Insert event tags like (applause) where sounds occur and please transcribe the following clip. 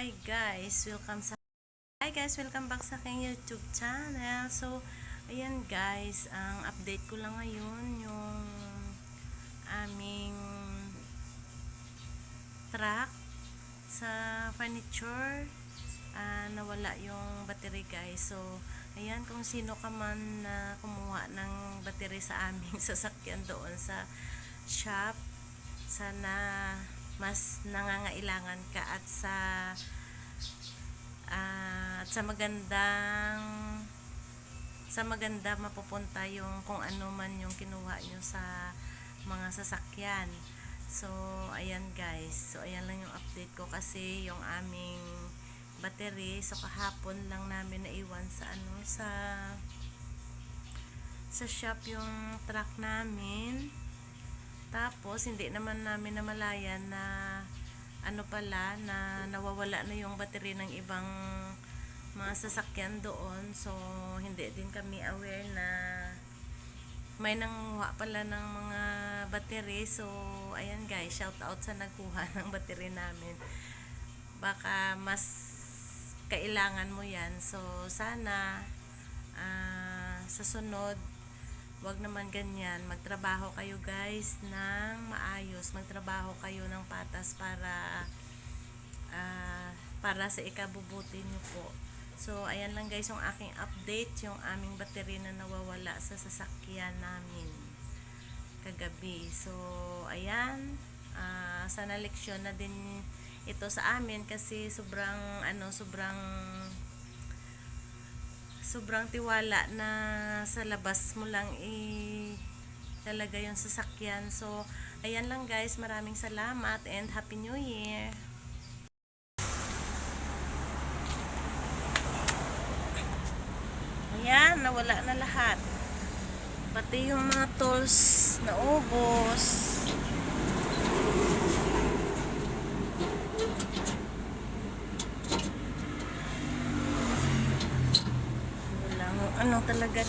Hi guys, welcome sa Hi guys, welcome back sa aking YouTube channel. So, ayan guys, ang update ko lang ngayon yung aming truck sa furniture. Ah, nawala yung battery guys. So, ayan kung sino ka man na kumuha ng battery sa aming (laughs) sasakyan doon sa shop. Sana mas nangangailangan ka at sa ah, at sa magandang sa maganda mapupunta yung kung ano man yung kinuha nyo sa mga sasakyan. So, ayan guys. So, ayan lang yung update ko kasi yung aming battery. So, kahapon lang namin naiwan sa ano, sa sa shop yung truck namin. Tapos, hindi naman namin namalayan na ano pala, na nawawala na yung battery ng ibang mga sasakyan doon. So, hindi din kami aware na may nanguha pala ng mga battery. So, ayan guys, shout out sa nagkuha (laughs) ng battery namin. Baka mas kailangan mo yan. So, sana ah, sa sunod, wag naman ganyan. Magtrabaho kayo guys ng maayos. Magtrabaho kayo ng patas para ah, para sa ikabubuti nyo po. So, ayan lang guys yung aking update, yung aming battery na nawawala sa sasakyan namin kagabi. So, ayan, ah, sana leksyon na din ito sa amin kasi sobrang ano, sobrang sobrang tiwala na sa labas mo lang i talaga yung sasakyan. So, ayan lang guys, maraming salamat and Happy New Year! Ayan, nawala na lahat. Pati yung mga tools na ubos. Ano talaga.